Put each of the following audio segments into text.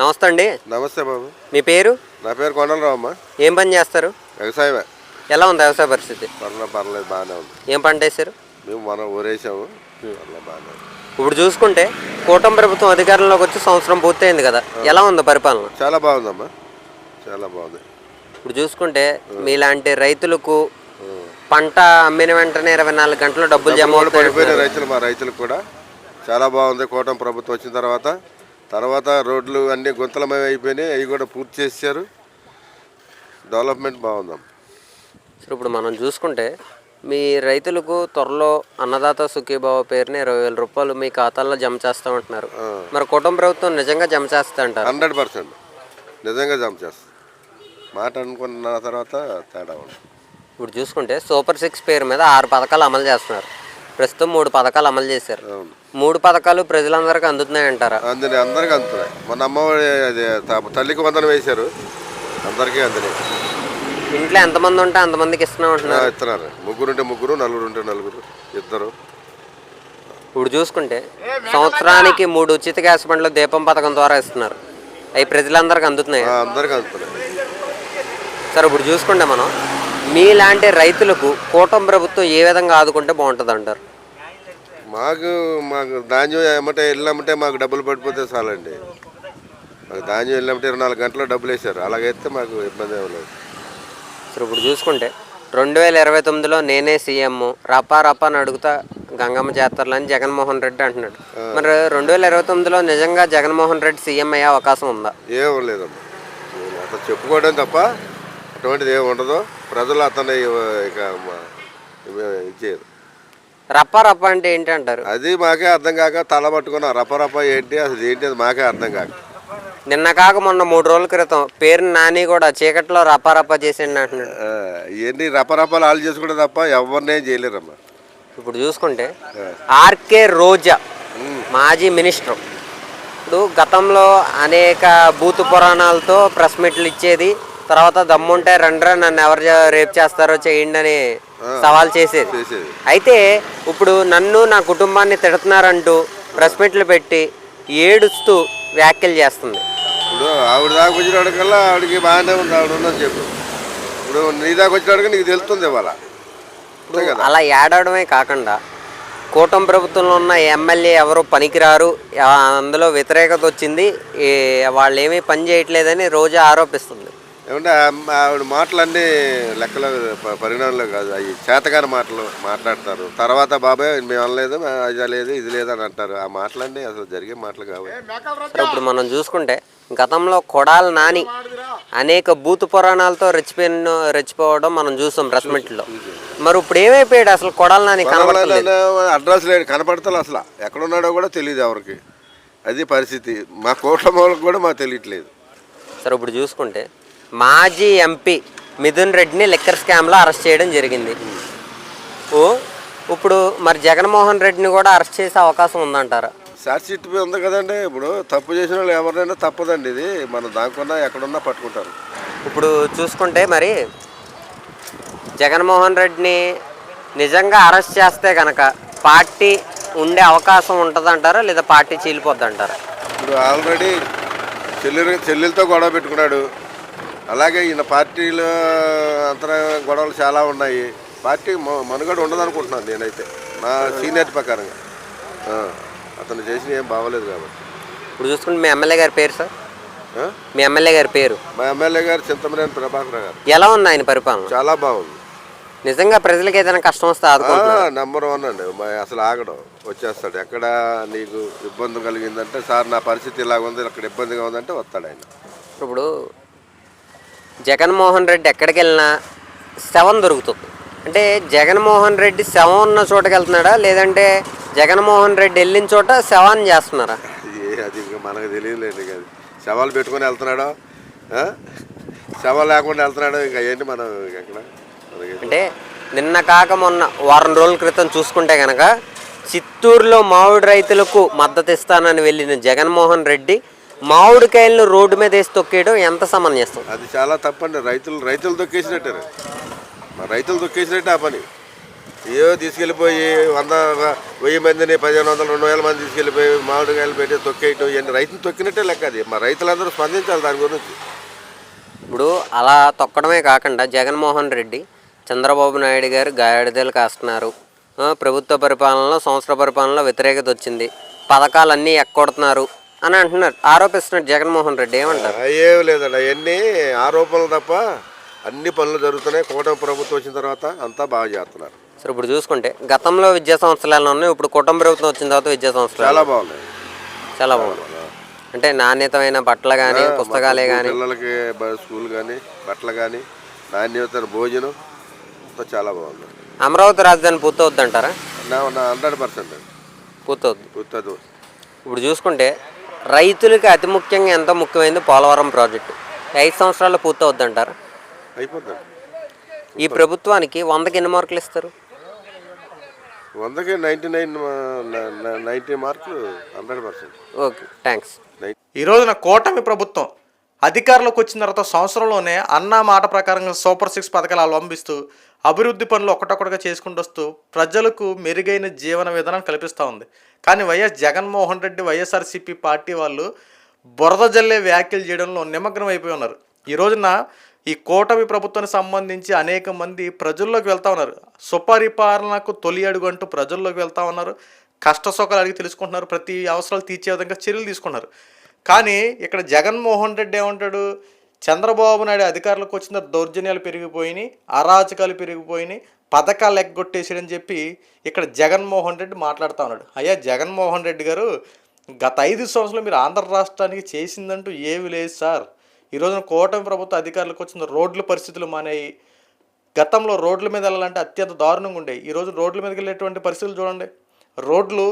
నమస్తే అండి. నమస్తే బాబు. మీ పేరు? నా పేరు కొండలరావు అమ్మ ఏం పని చేస్తారు? వ్యవసాయమే. ఎలా ఉంది వ్యవసాయ పరిస్థితి? పర్లేదు పర్లేదు బాగానే ఉంది. ఏం పంట వేశారు? మేము మనం ఊరేసాము. పర్లేదు బాగానే ఉంది. ఇప్పుడు చూసుకుంటే కూటమి ప్రభుత్వం అధికారంలోకి వచ్చి సంవత్సరం పూర్తయింది కదా. ఎలా ఉంది పరిపాలన? చాలా బాగుందమ్మా. చాలా బాగుంది. ఇప్పుడు చూసుకుంటే మీలాంటి రైతులకు పంట అమ్మిన వెంటనే ఇరవై నాలుగు గంటలు డబ్బులు జమ పడిపోయిన రైతులు మా రైతులకు కూడా. చాలా బాగుంది. కూటమి ప్రభుత్వం వచ్చిన తర్వాత తర్వాత రోడ్లు అన్ని గుంతలమయం అయిపోయినాయి అవి కూడా పూర్తి చేశారు డెవలప్మెంట్ బాగుందమ్మా. సరే ఇప్పుడు మనం చూసుకుంటే మీ రైతులకు త్వరలో అన్నదాత సుఖీభావ పేరుని ఇరవై వేల రూపాయలు మీ ఖాతాల్లో జమ చేస్తామంటున్నారు మరి కుటుంబ ప్రభుత్వం నిజంగా జమ చేస్తా అంటారు? Hundred percent. నిజంగా జంప్ చేస్తాం. మాట అనుకున్న తర్వాత తేడా ఉంది ఇప్పుడు చూసుకుంటే సూపర్ సిక్స్ పేరు మీద ఆరు పథకాలు అమలు చేస్తున్నారు. ప్రస్తుతం మూడు పథకాలు అమలు చేశారు. అవును. మూడు పథకాలు ప్రజలందరికీ అందుతున్నాయి అంటారా అందినాయి అందరికీ అందుతున్నాయి. మన అమ్మఒడి అది త- తల్లికి వందనం వేశారు. అందరికీ అందినాయి. ఇంట్లో ఎంతమంది ఉంటే అంతమందికి ఇస్తున్నాం ఆ, అంటున్నారు ఇస్తున్నారు. ముగ్గురు ఉంటే ముగ్గురు నలుగురు ఉంటే నలుగురు ఇద్దరు. ఇప్పుడు చూసుకుంటే సంవత్సరానికి మూడు ఉచిత గ్యాస్ బండ్లు దీపం పథకం ద్వారా ఇస్తున్నారు. అవి ప్రజలందరికీ అందుతున్నాయి? ఆ, అందరికీ అందుతున్నాయి. సరే ఇప్పుడు చూసుకుంటే మనం మీలాంటి రైతులకు కూటమి ప్రభుత్వం ఏ విధంగా ఆదుకుంటే బాగుంటుంది అంటారు? మాకు మాకు ధాన్యం ఏమంటే వెళ్ళామంటే మాకు డబ్బులు పడిపోతే చాలండి. మాకు ధాన్యం వెళ్ళామంటే ఇరవై నాలుగు గంటలు డబ్బులు వేశారు. అలాగైతే మాకు ఇబ్బంది ఏమి లేదు. సరే ఇప్పుడు చూసుకుంటే రెండు వేల ఇరవై తొమ్మిదిలో నేనే సీఎం రపా రపా అని అడుగుతా గంగమ్మ జాతరలు అని జగన్మోహన్ రెడ్డి అంటున్నాడు. మరి రెండు వేల ఇరవై తొమ్మిదిలో నిజంగా జగన్మోహన్ రెడ్డి సీఎం అయ్యే అవకాశం ఉందా? ఏం లేదమ్మా చెప్పుకోవడం తప్ప అటువంటిది ఏమి ఉండదు. ప్రజలు అతన్ని ఇక మా- ఇచ్చేయరు. రప్పా రప్పా అంటే ఏంటి అంటారు అది మాకే అర్థం కాక తల పట్టుకున్న రప రప ఏంటి అసలు ఏంటి అది మాకే అర్థం కాక. నిన్న కాక మొన్న మూడు రోజుల క్రితం పేరు నాని కూడా చీకట్లో రప్పా రప్పా చేసిండు అంటున్నాడు. ఇవన్నీ రపరపాలు ఆలు చేసుకుంటే తప్ప ఎవరినేం చేయలేరమ్మా. ఇప్పుడు చూసుకుంటే ఆర్కే రోజా మాజీ మినిస్టర్. ఇప్పుడు గతంలో అనేక బూతు పురాణాలతో ప్రెస్ మీట్లు ఇచ్చేది తర్వాత దమ్ముంటే రండ్రా నన్ను ఎవరు రేప్ చేస్తారో చేయండి అని సవాల్ చేసేది. అయితే ఇప్పుడు నన్ను నా కుటుంబాన్ని తిడుతున్నారంటూ ప్రెస్ మీట్లు పెట్టి ఏడుస్తూ వ్యాఖ్యలు చేస్తుంది. ఇప్పుడు ఆవిడ దాకా వచ్చినప్పటికల్లా ఆవిడకి బాగానే ఉంది ఆవిడ ఉందని చెప్పు. ఇప్పుడు నీ దాకా నీకు తెలుస్తుంది ఇవాళ. అలా ఏడవడమే కాకుండా కూటమి ప్రభుత్వంలో ఉన్న ఎమ్మెల్యే ఎవరు పనికిరారు అందులో వ్యతిరేకత వచ్చింది వాళ్ళు ఏమీ పని చేయట్లేదని రోజు ఆరోపిస్తుంది. ఏమంటే ఆవిడ మాటలన్నీ లెక్కలో ప- పరిగణనలో కాదు. అవి చేతగాని మాటలు మాట్లాడతారు. తర్వాత బాబాయ్ మేము అనలేదు అది లేదు ఇది లేదు అని అంటారు. ఆ మాటలన్నీ అసలు జరిగే మాటలు కావు. సరే ఇప్పుడు మనం చూసుకుంటే గతంలో కొడాల నాని అనేక బూతు పురాణాలతో రెచ్చిపోయిన రెచ్చిపోవడం మనం చూసాం ప్రెస్ మీట్లో మరి ఇప్పుడు ఏమైపోయాడు అసలు కొడాల నాని కనబడలేదు అడ్రస్ లేడు కనపడతలే అసలు. ఎక్కడున్నాడో కూడా తెలియదు ఎవరికి. అది పరిస్థితి. మా వాళ్ళకి కూడా మాకు తెలియట్లేదు. సరే ఇప్పుడు చూసుకుంటే మాజీ ఎంపీ మిథున్ రెడ్డిని లిక్కర్ స్కామ్లో అరెస్ట్ చేయడం జరిగింది. ఓ ఇప్పుడు మరి జగన్మోహన్ రెడ్డిని కూడా అరెస్ట్ చేసే అవకాశం ఉందంటారా? షార్ట్ షీట్ ఉంది కదండి. ఇప్పుడు తప్పు చేసిన వాళ్ళు ఎవరినైనా తప్పదండి ఇది. మనం దానికున్నా ఎక్కడున్నా పట్టుకుంటారు. ఇప్పుడు చూసుకుంటే మరి జగన్మోహన్ రెడ్డిని నిజంగా అరెస్ట్ చేస్తే కనుక పార్టీ ఉండే అవకాశం ఉంటుందంటారా? లేదా పార్టీ చీలిపోద్దంటారా? ఇప్పుడు ఆల్రెడీ చెల్లెలు చెల్లెలతో గొడవ పెట్టుకున్నాడు. అలాగే ఈయన పార్టీలో అంతర గొడవలు చాలా ఉన్నాయి. పార్టీ మనుగడ ఉండదనుకుంటున్నాను నేనైతే. నా సీనియర్ ప్రకారంగా. అతను చేసిన ఏం బాగోలేదు కాబట్టి. ఇప్పుడు చూసుకుంటే మీ ఎమ్మెల్యే గారి పేరు సార్? మీ ఎమ్మెల్యే గారి పేరు? మా ఎమ్మెల్యే గారు చింతమనేని ప్రభాకర్ గారు. ఎలా ఉంది ఆయన పరిపాలన? చాలా బాగుంది. నిజంగా ప్రజలకు ఏదైనా కష్టం వస్తే నెంబర్ వన్ అండి. అసలు ఆగడం. వచ్చేస్తాడు. ఎక్కడ నీకు ఇబ్బంది కలిగిందంటే సార్ నా పరిస్థితి ఇలాగ ఉంది అక్కడ ఇబ్బందిగా ఉందంటే వస్తాడు ఆయన. ఇప్పుడు జగన్మోహన్ రెడ్డి ఎక్కడికి వెళ్ళినా శవం దొరుకుతుంది. అంటే జగన్మోహన్ రెడ్డి శవం ఉన్న చోటకి వెళ్తున్నాడా? లేదంటే జగన్మోహన్ రెడ్డి వెళ్ళిన చోట శవాన్ని చేస్తున్నారా? అది ఇంకా మనకు తెలియదులేండి అది. శవాలు పెట్టుకొని వెళ్తున్నాడో? శవాలు లేకుండా వెళ్తున్నాడో? ఇంకా ఏంటి మనం ఎక్కడ అంటే నిన్న కాక మొన్న వారం రోజుల క్రితం చూసుకుంటే కనుక చిత్తూరులో మామిడి రైతులకు మద్దతు ఇస్తానని వెళ్ళిన జగన్మోహన్ రెడ్డి మామిడికాయలను రోడ్డు మీద వేసి తొక్కేయడం ఎంత సమంజసం? అది చాలా తప్పండి. రైతులు రైతులు తొక్కేసినట్టే మా రైతులు తొక్కేసినట్టే ఆ పని. ఏవో తీసుకెళ్ళిపోయి వంద వెయ్యి మందిని పదిహేను వందలు రెండు వేల మంది తీసుకెళ్ళిపోయి మామిడికాయలు పెట్టి తొక్కేయటం ఇవన్నీ రైతులు తొక్కినట్టే లెక్క అది. మా రైతులందరూ స్పందించాలి దాని గురించి. ఇప్పుడు అలా తొక్కడమే కాకుండా జగన్మోహన్ రెడ్డి చంద్రబాబు నాయుడు గారు గాడిదలు కాస్తున్నారు. ప్రభుత్వ పరిపాలనలో సంవత్సర పరిపాలనలో వ్యతిరేకత వచ్చింది. పథకాలన్నీ ఎక్కొడుతున్నారు. అని అంటున్నారు. ఆరోపిస్తున్నారు జగన్మోహన్ రెడ్డి. ఏమంటారు? ఏం లేదండి. అవన్నీ ఆరోపణలు తప్ప అన్ని పనులు జరుగుతున్నాయి. కూటమి ప్రభుత్వం వచ్చిన తర్వాత అంతా బాగా చేస్తున్నారు. సరే ఇప్పుడు చూసుకుంటే గతంలో విద్యా సంస్థలు ఉన్నాయి ఇప్పుడు కుటుంబ ప్రభుత్వం వచ్చిన తర్వాత విద్యా సంస్థలు చాలా బాగున్నాయి. చాలా బాగుంది అంటే నాణ్యతమైన బట్టలు కానీ పుస్తకాలే కానీ పిల్లలకి బ- స్కూల్ కానీ బట్టలు కానీ నాణ్యత భోజనం అంతా చాలా బాగుంది. అమరావతి రాజధాని పూర్తవుద్ది అంటారా? Hundred percent. పూర్తవుద్ది. గుర్తుంది ఇప్పుడు చూసుకుంటే రైతులకి అతి ముఖ్యంగా ఎంత ముఖ్యమైనది పోలవరం ప్రాజెక్టు. ఐదు సంవత్సరాల్లో పూర్తవుద్ది అంటారా ఈ ప్రభుత్వానికి వందకి ఎన్ని మార్కులు ఇస్తారు? వందకి నైంటీ నైన్ నైంటీ మార్కులు హండ్రెడ్ పర్సెంట్. ఓకే థ్యాంక్స్ ఈ రోజున కూటమి ప్రభుత్వం అధికారంలోకి వచ్చిన తర్వాత సంవత్సరంలోనే అన్న మాట ప్రకారంగా సూపర్ సిక్స్ పథకాలు అవలంబిస్తూ అభివృద్ధి పనులు ఒకటొకటిగా చేసుకుంటూ వస్తూ ప్రజలకు మెరుగైన జీవన విధానం కల్పిస్తూ ఉంది. కానీ YS Jaganmohan Reddy YSRCP party వాళ్ళు బురద జల్లే వ్యాఖ్యలు చేయడంలో నిమగ్నం అయిపోయి ఉన్నారు. ఈ రోజున ఈ కూటమి ప్రభుత్వానికి సంబంధించి అనేక మంది ప్రజల్లోకి వెళ్తా ఉన్నారు. సుపరిపాలనకు తొలి అడుగు అంటూ ప్రజల్లోకి వెళ్తా ఉన్నారు. కష్ట సుఖాలు అడిగి తెలుసుకుంటున్నారు. ప్రతి అవసరాలు తీర్చే విధంగా చర్యలు తీసుకున్నారు కానీ ఇక్కడ జగన్మోహన్ రెడ్డి ఏమంటాడు? చంద్రబాబు నాయుడు అధికారులకు వచ్చిన దౌర్జన్యాలు పెరిగిపోయినాయి అరాచకాలు పెరిగిపోయినాయి పథకాలు ఎగ్గొట్టేసాడని చెప్పి ఇక్కడ జగన్మోహన్ రెడ్డి మాట్లాడుతూ ఉన్నాడు. అయ్యా జగన్మోహన్ రెడ్డి గారు గత ఐదు సంవత్సరాలు మీరు ఆంధ్ర రాష్ట్రానికి చేసిందంటూ ఏమీ లేదు సార్. ఈ రోజున కూటమి ప్రభుత్వ అధికారులకు వచ్చిన రోడ్ల పరిస్థితులు మానేయి. గతంలో రోడ్ల మీద వెళ్ళాలంటే అత్యంత దారుణంగా ఉండేవి ఈరోజు రోడ్ల మీదకి వెళ్ళేటువంటి పరిస్థితులు చూడండి. రోడ్లు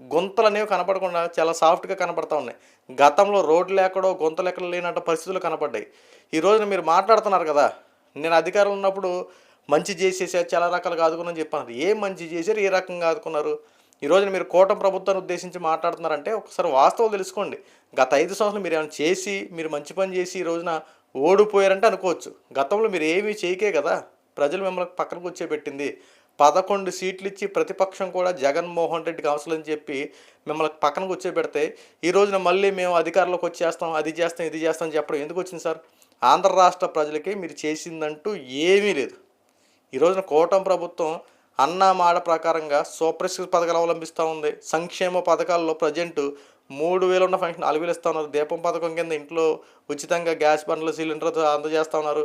గుంతలు అనేవి కనపడకుండా చాలా సాఫ్ట్గా కనపడతా ఉన్నాయి. గతంలో రోడ్లు ఎక్కడో గుంతలు ఎక్కడ లేనట్టు పరిస్థితులు కనపడ్డాయి. ఈ రోజున మీరు మాట్లాడుతున్నారు కదా నేను అధికారం ఉన్నప్పుడు మంచి చేసేసారు చాలా రకాలుగా ఆదుకున్నాను చెప్పాను. ఏం మంచి చేశారు ఏ రకంగా ఆదుకున్నారు? ఈ రోజున మీరు కూటమి ప్రభుత్వాన్ని ఉద్దేశించి మాట్లాడుతున్నారంటే ఒకసారి వాస్తవాలు తెలుసుకోండి. గత ఐదు సంవత్సరాలు మీరు ఏమైనా చేసి మీరు మంచి పని చేసి ఈ రోజున ఓడిపోయారంటే అనుకోవచ్చు. గతంలో మీరు ఏమీ చేయకే కదా ప్రజలు మిమ్మల్ని పక్కన కూర్చోబెట్టింది. పదకొండు సీట్లు ఇచ్చి ప్రతిపక్షం కూడా జగన్మోహన్ రెడ్డికి అవసరం అని చెప్పి మిమ్మల్ని పక్కన కూర్చోబెడితే ఈ రోజున మళ్ళీ మేము అధికారంలోకి వచ్చేస్తాం అది చేస్తాం ఇది చేస్తాం అని చెప్పడం ఎందుకు వచ్చింది సార్? ఆంధ్ర రాష్ట్ర ప్రజలకి మీరు చేసిందంటూ ఏమీ లేదు. ఈ రోజున కూటమి ప్రభుత్వం అన్నా మాట ప్రకారంగా సూపర్ పథకాలు అవలంబిస్తూ ఉంది. సంక్షేమ పథకాల్లో ప్రజెంట్ మూడు వేలు ఉన్న ఫంక్షన్ నాలుగు వేలు ఇస్తూ ఉన్నారు. దీపం పథకం కింద ఇంట్లో ఉచితంగా గ్యాస్ బండ్లు సిలిండర్ అందజేస్తూ ఉన్నారు.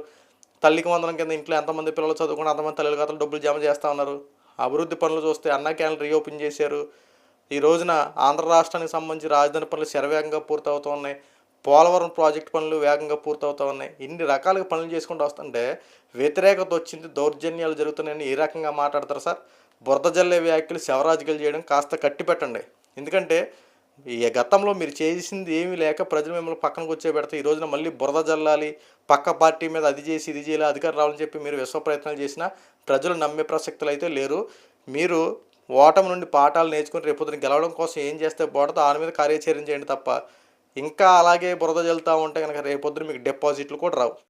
తల్లికి వందనం కింద ఇంట్లో ఎంతమంది పిల్లలు చదువుకుని అంతమంది తల్లి ఖాతాలు డబ్బులు జమ చేస్తూ ఉన్నారు. అభివృద్ధి పనులు చూస్తే అన్నా క్యాన్లు రీఓపెన్ చేశారు. ఈ రోజున ఆంధ్ర రాష్ట్రానికి సంబంధించి రాజధాని పనులు శరవేగంగా పూర్తవుతూ ఉన్నాయి. పోలవరం ప్రాజెక్ట్ పనులు వేగంగా పూర్తవుతూ ఉన్నాయి. ఇన్ని రకాలుగా పనులు చేసుకుంటూ వస్తుంటే వ్యతిరేకత వచ్చింది దౌర్జన్యాలు జరుగుతున్నాయని ఏ రకంగా మాట్లాడతారు సార్? బురద జల్లే వ్యాఖ్యలు శవరాజకీయాలు చేయడం కాస్త కట్టిపెట్టండి. ఎందుకంటే ఈ గతంలో మీరు చేసింది ఏమీ లేక ప్రజలు మిమ్మల్ని పక్కన కూర్చోబెడితే ఈ రోజున మళ్ళీ బురద జల్లాలి పక్క పార్టీ మీద అది చేసి ఇది చేయాలి అధికారం రావాలని చెప్పి మీరు విశ్వ ప్రయత్నాలు చేసినా ప్రజలు నమ్మే ప్రసక్తులు అయితే లేరు. మీరు ఓటమి నుండి పాఠాలు నేర్చుకుని రేపొద్దున గెలవడం కోసం ఏం చేస్తే బాగుంటుందో దాని మీద కార్యాచరణ చేయండి తప్ప ఇంకా అలాగే బురద జల్లుతూ ఉంటే కనుక రేపొద్దున మీకు డిపాజిట్లు కూడా రావు.